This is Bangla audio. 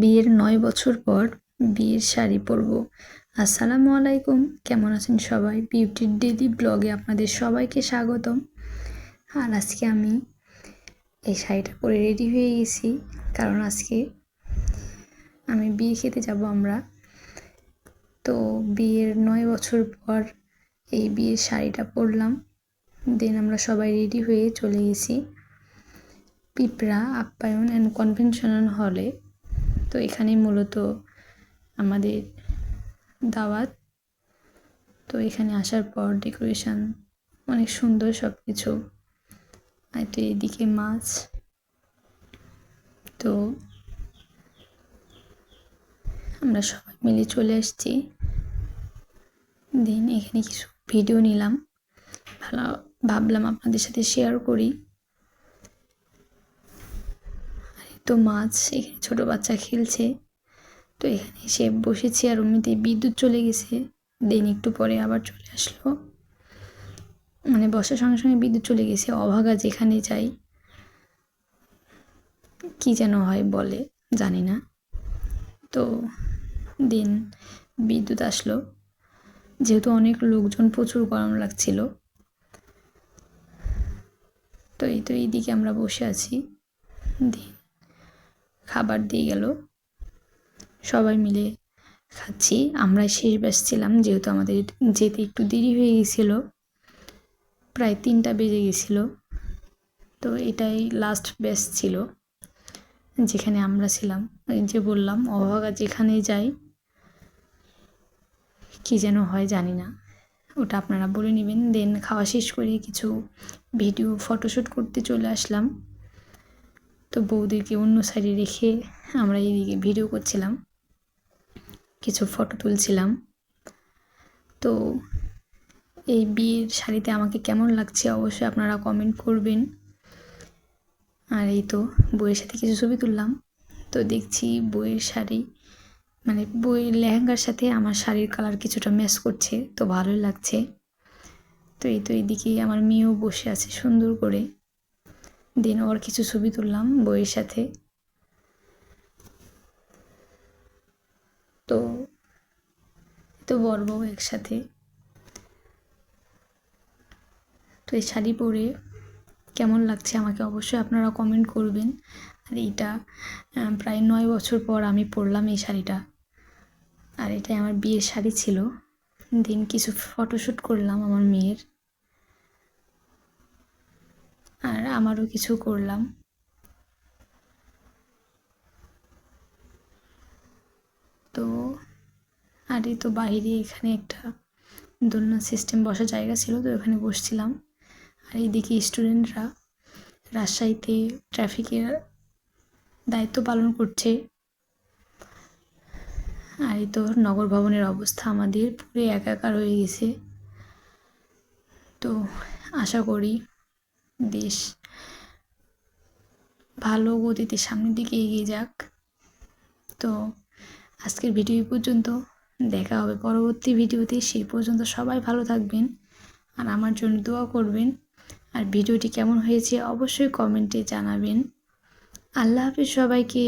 বিয়ের নয় বছর পর বিয়ের শাড়ি পরব। আসসালামু আলাইকুম, কেমন আছেন সবাই? বিউটির ডেলি ব্লগে আপনাদের সবাইকে স্বাগতম। আর আজকে আমি এই শাড়িটা পরে রেডি হয়ে গেছি, কারণ আজকে আমি বিয়ে খেতে যাব আমরা। তো বিয়ের নয় বছর পর এই বিয়ের শাড়িটা পরলাম। দেন আমরা সবাই রেডি হয়ে চলে গেছি পিঁপড়া, আপ্যায়ন অ্যান্ড কনভেনশনাল হলে তো এখানে মূলত আমাদের দাওয়াত। তো এখানে আসার পর ডেকোরেশন অনেক সুন্দর সব কিছু আর এদিকে মাছ। তো আমরা সবাই মিলে চলে আসছি। দেন এখানে কিছু ভিডিও নিলাম। ভালো ভাবলাম আপনাদের সাথে শেয়ার করি। তো মাছ এখানে ছোটো বাচ্চা খেলছে। তো এখানে এসে বসেছি আর এমনিতে বিদ্যুৎ চলে গেছে। দেন একটু পরে আবার চলে আসলো। মানে বসার সঙ্গে সঙ্গে বিদ্যুৎ চলে গেছে, অভাগা যেখানে যাই। কি যেন হয় বলে, জানি না। তো দিন বিদ্যুৎ আসলো। যেহেতু অনেক লোকজন প্রচুর গরম লাগছিল। তো এই তো এইদিকে আমরা বসে আছি। দিন খাবার দিয়ে গেল। সবাই মিলে খাচ্ছি। আমরা শেষ ব্যাস ছিলাম, যেহেতু আমাদের যেতে একটু দেরি হয়ে গেছিল। প্রায় তিনটা বেজে গেছিল। তো এটাই লাস্ট ব্যাস ছিল, যেখানে আমরা ছিলাম। ওই যে বললাম, অভাগা যেখানে যাই, কী যেন হয় জানি না। ওটা আপনারা বলে নেবেন। দেন খাওয়া শেষ করে কিছু ভিডিও ফটোশ্যুট করতে চলে আসলাম। তো বৌদিকে অন্য সাইডে রেখে আমরা এদিকে ভিডিও করছিলাম। কিছু ফটো তুলছিলাম। তো এই বিয়ের শাড়িতে আমাকে কেমন লাগছে অবশ্যই আপনারা কমেন্ট করবেন। আর এই তো বইয়ের সাথে কিছু ছবি তুললাম। তো দেখছি বইয়ের শাড়ি মানে বইয়ের লেহেঙ্গার সাথে আমার শাড়ির কালার কিছুটা ম্যাচ করছে, তো ভালোই লাগছে। তো এই তো এইদিকে আমার মেয়েও বসে আছে সুন্দর করে। দেন ওর কিছু ছবি তুললাম, বইয়ের সাথে। তো তো বউ একসাথে। তো এই শাড়ি পরে কেমন লাগছে আমাকে অবশ্যই আপনারা কমেন্ট করবেন। আর এইটা প্রায় নয় বছর পর আমি পরলাম এই শাড়িটা। আর এটাই আমার বিয়ের শাড়ি ছিল। দিন কিছু ফটোশ্যুট করলাম আমার মেয়ের। আর আমারও কিছু করলাম। তো, আর তো বাইরে এখানে একটা দোলনা সিস্টেম বসার জায়গা ছিল, তো ওখানে বসছিলাম। আর এইদিকে স্টুডেন্টরা রাজশাহীতে ট্রাফিকের দায়িত্ব পালন করছে। আর এই তো নগর ভবনের অবস্থা আমাদের, পুরো একাকার হয়ে গেছে। তো আশা করি দেশ ভালো গতিতে সামনের দিকে এগিয়ে যাক। তো আজকের ভিডিও পর্যন্ত। দেখা হবে পরবর্তী ভিডিওতে। সেই পর্যন্ত সবাই ভালো থাকবেন আর আমার জন্য দোয়া করবেন। আর ভিডিওটি কেমন হয়েছে অবশ্যই কমেন্টে জানাবেন। আল্লাহ হাফিজ সবাইকে।